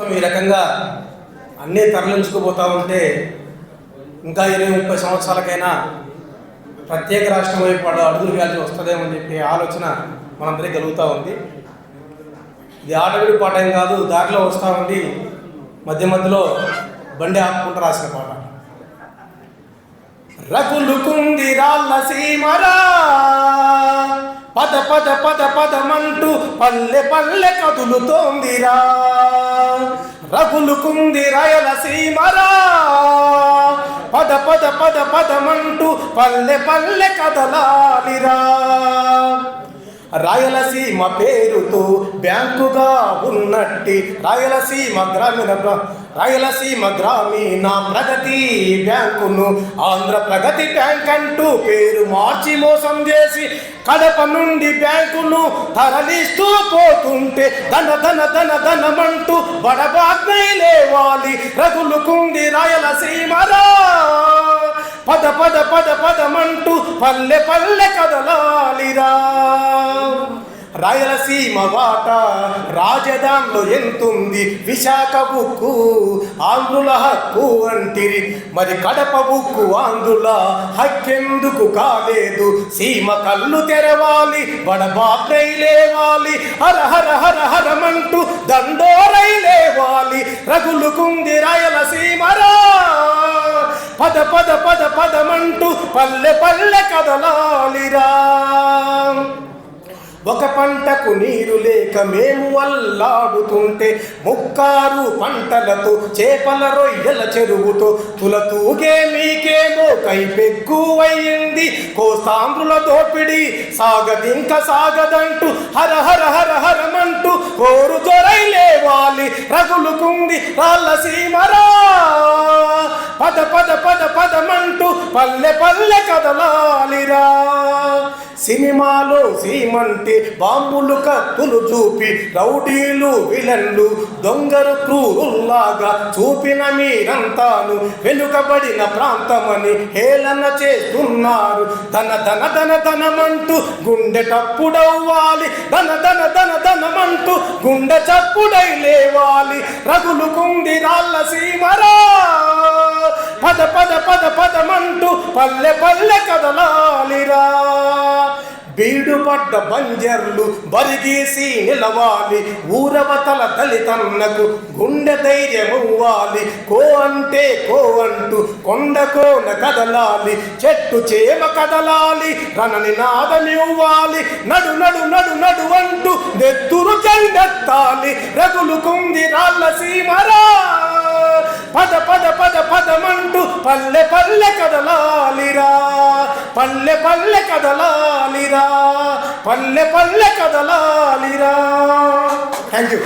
మొత్తం ఈ రకంగా అన్నీ తరలించుకుపోతూ ఉంటే ఇంకా ఇరవై ముప్పై సంవత్సరాలకైనా ప్రత్యేక రాష్ట్రం వైపు అడుగులు వేయాల్సి వస్తుందేమో అని చెప్పి ఆలోచన మనందరికీ కలుగుతూ ఉంది. ఇది ఆటవిడి పాట ఏం కాదు దారిలో వస్తూ ఉంది మధ్య మధ్యలో బండి ఆపుకుంటూ రాసిన పాట. రగులుకుంది రాళ్ళ సీమరా పద పద పద పదమంటూ పల్లె పల్లె కదులుతోందిరా. రగులుకుంది రాయల సీమరా. పద పద పద పదమంటూ పల్లె పల్లె కదలాలిరా. రాయలసీమ పేరుతో బ్యాంకుగా ఉన్నట్టి రాయలసీమ గ్రామీణ రాయలసీమ గ్రామీణ ప్రగతి బ్యాంకును ఆంధ్ర ప్రగతి బ్యాంక్ అంటూ పేరు మార్చి మోసం చేసి కడప నుండి బ్యాంకును తరలిస్తూ పోతుంటే ధన ధన ధన ధనమంటూ బడబాగ్నై లేవాలి. రగులుకుంది రాయలసీమరా పద పద పద పదమంటూ పల్లె పల్లె కదలాలిరా. రాయలసీమ వాట రాజధానిలో ఎంతుంది విశాఖ బుక్కు ఆంధ్రుల హక్కు అంటిరి. మరి కడప బుక్కు ఆంధ్రుల హక్కెందుకు కాలేదు? సీమ కళ్ళు తెరవాలి బడబాప్రై లేవాలి హర హర హర హరమంటూ దండోరై లేవాలి. రగులుకుంది రాయలసీమరా పద పద పద పదమంటూ పల్లె పల్లె కదలాలిరా. ఒక పంటకు నీరు లేక మేము అల్లాడుతుంటే ముక్కారు పంటలతో చేపల రొయ్యల చెరువుతో తులతూగే మీకేమో కైపెక్కువయ్యింది కోస్తాంధ్రుల దోపిడి సాగదింక సాగదంటూ హర హర హర హరమంటూ కోరు దొరై లేవాలి. రగులుకుంది రాళ్ళ సీమరా. పద పద పద పదమంటూ పల్లె పల్లె కదలాలిరా. సినిమాలో సీమంటే బాంబులు కత్తులు చూపి రౌడీలు విలన్లు దొంగలు క్రూరుల్లాగా చూపిన మీరంతాను. వెనుకబడిన ప్రాంతమని హేళన చేస్తున్నారు. ధన ధన ధన ధనమంటూ గుండె టప్పుడవ్వాలి ధన ధన ధన ధనమంటూ గుండె చప్పుడై లేవాలి. రగులుకుంది రాళ్ళ సీమరా. పద పద పద పదమంటూ పల్లె పల్లె కదలాలిరా. బీడు పడ్డ బంజర్లు బరిగేసి నిలవాలి ఊరవతల దళితన్నకు గుండె ధైర్యమవ్వాలి. కో అంటే కో అంటూ కొండ కోన కదలాలి చెట్టు చేమ కదలాలి రనని నాదమివ్వాలి నడు నడు నడు నడు అంటూ నెత్తురు జెండెత్తాలి రగులు కుంది రాళ్ళ సీమరా. పద పద పద పదమంటూ పల్లె పల్లె కదలాలిరా. పల్లె పల్లె కదలాలిరా. పల్లె పల్లె కదలాలిరా. Thank you